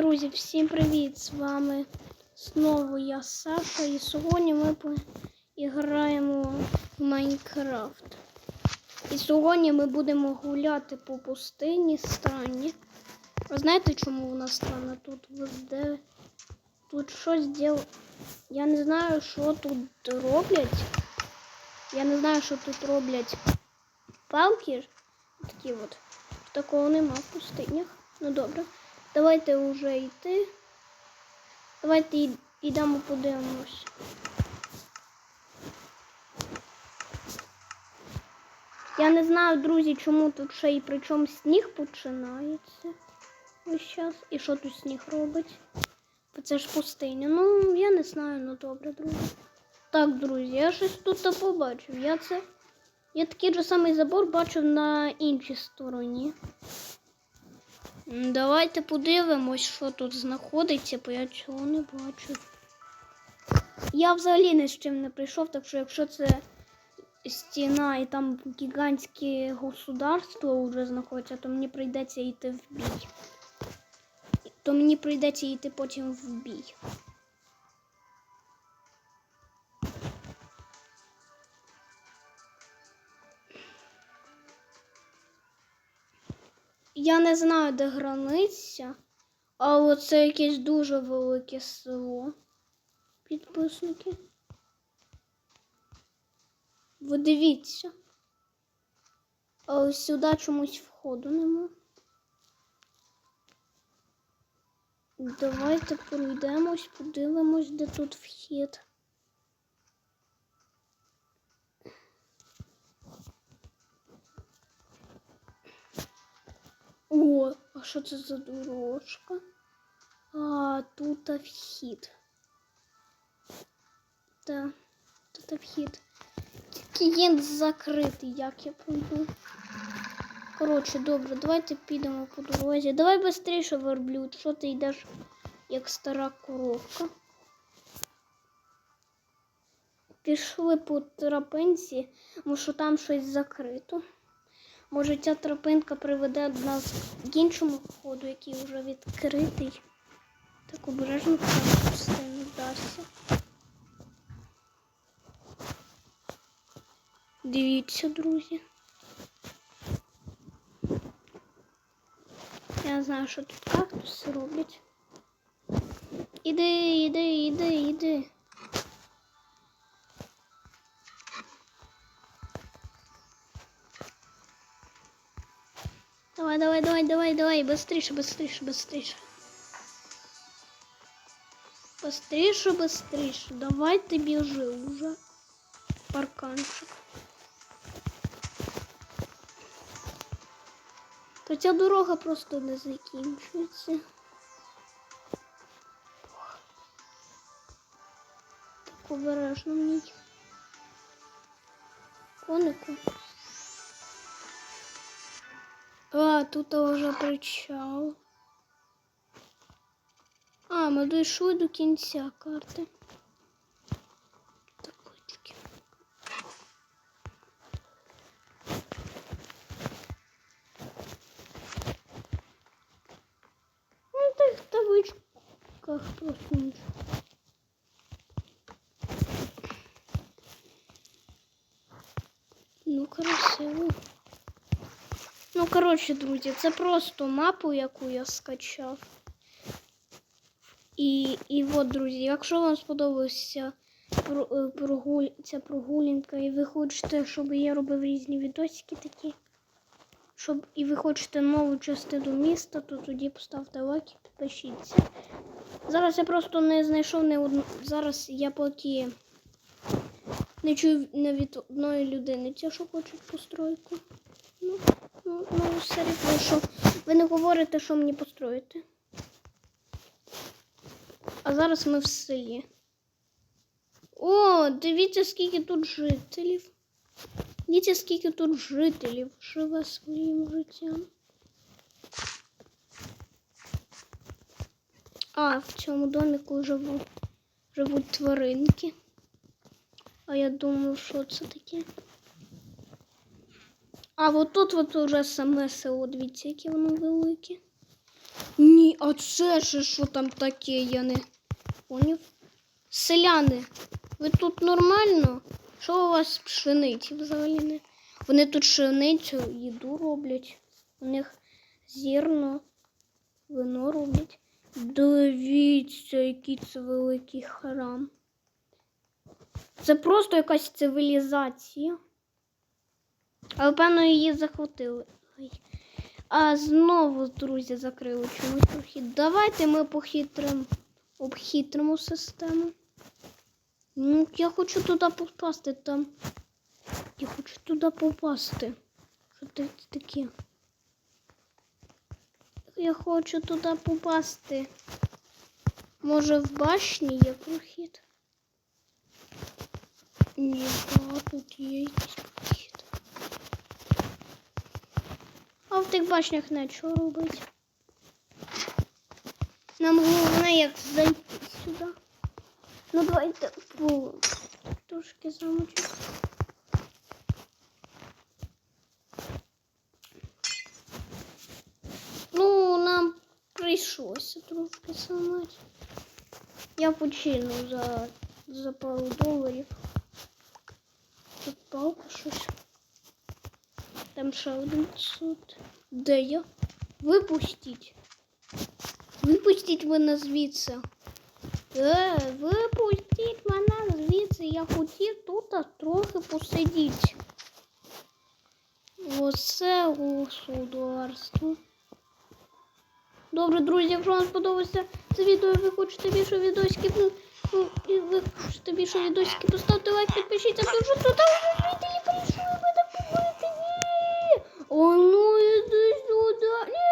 Друзі, всім привіт! З вами знову я Саша, і сьогодні ми граємо в Майнкрафт. І сьогодні ми будемо гуляти по пустині странні. Ви знаєте, чому вона странна? Тут везде. Тут щось діл... Я не знаю, що тут роблять. Я не знаю, що тут роблять палки. Такі от. Такого нема в пустинях. Ну добре. Давайте вже йти. Давайте йдемо подивимось. Я не знаю, друзі, чому тут ще і причому сніг починається. Ось час. І що тут сніг робить? Бо Це ж пустиня. Ну, я не знаю, ну добре, друзі. Так, друзі, я щось тут побачив. Я це. Я такий же самий забор бачив на іншій стороні. Давайте подивимось, що тут знаходиться, бо я цього не бачу. Я взагалі ні з чим не прийшов, так що якщо це стіна і там гігантське государство вже знаходиться, то мені прийдеться йти в бій. То мені прийдеться йти потім в бій. Я не знаю, де границя, але це якесь дуже велике село. Підписники. Ви дивіться. Ось сюди чомусь входу нема. Давайте пройдемось, подивимось, де тут вхід. А що це за дорожка? А, тут вхід. Так, тут вхід. Тільки він як я пройду. Коротше, добре, давайте підемо по дорозі. Давай швидше, верблюд, що ти йдеш як стара коровка. Пішли по тропинці, тому що там щось закрито. Може, ця тропинка приведе нас к іншому входу, який вже відкритий. Так обережно там пустину вдасться. Дивіться, друзі. Я знаю, що тут кактуси роблять. Іди, іди, іди, іди. Давай, давай, давай, давай, давай, быстрейше, быстрейше, быстрейше. Быстрейше, быстрейше. Давай ты бежи уже. Парканчик. Та ця дорога просто не закінчується. Так обережно мені. Конику. А, тут вже причал. А, ми дійшли до кінця карти. Таблички. Ну, так в табличках просто нічого. Ну, красиво. Ну, коротше, друзі, це просто мапу, яку я скачав. І, і от, друзі, якщо вам сподобалася е, прогуль... ця прогулянка, і ви хочете, щоб я робив різні відосики такі, щоб і ви хочете нову частину міста, то тоді поставте лайк і підпишіться. Зараз я просто не знайшов не одну. Зараз я поки не чую не від одної людини, ті, що хочуть постройку. Ну, ну, рівно, що ви не говорите, що мені построїти. А зараз ми в селі. О, дивіться, скільки тут жителів. Дивіться, скільки тут жителів живе своїм життям. А, в цьому доміку живу, живуть тваринки. А я думаю, що це таке. А от тут от уже саме село, дивіться, яке воно велике. Ні, а це ж що там таке, я не поняв. Селяни, ви тут нормально? Що у вас з пшениці взагалі не? Вони тут пшеницю, їду роблять. У них зірно, вино роблять. Дивіться, який це великий храм. Це просто якась цивілізація. Але, певно, її захватили. Ой. А знову, друзі, закрили чомусь прохід. Давайте ми похитримо, обхитримо систему. Ну, я хочу туди попасти там. Я хочу туди попасти. Що це таке? Я хочу туди попасти. Може в башні є прохід? Ні, да, тут є якийсь прохід. А в тих башнях нічого робити. Нам головне як зайти сюди. Ну давайте по трошки замочимо. Ну, нам прийшлося трошки самати. Я почину за, за пару доларів. Тут палка щось. Там ще один суд. Де я? Випустіть. Випустіть мене звідси. Е, випустіть мене звідси. Я хотів тут трохи посидіти. Оце государство. Добре, друзі, якщо вам сподобалося це відео, ви хочете більше відосиків, ну, ну ви хочете більше відосиків, поставте лайк, підпишіться, тому що Onu yüzü şurada.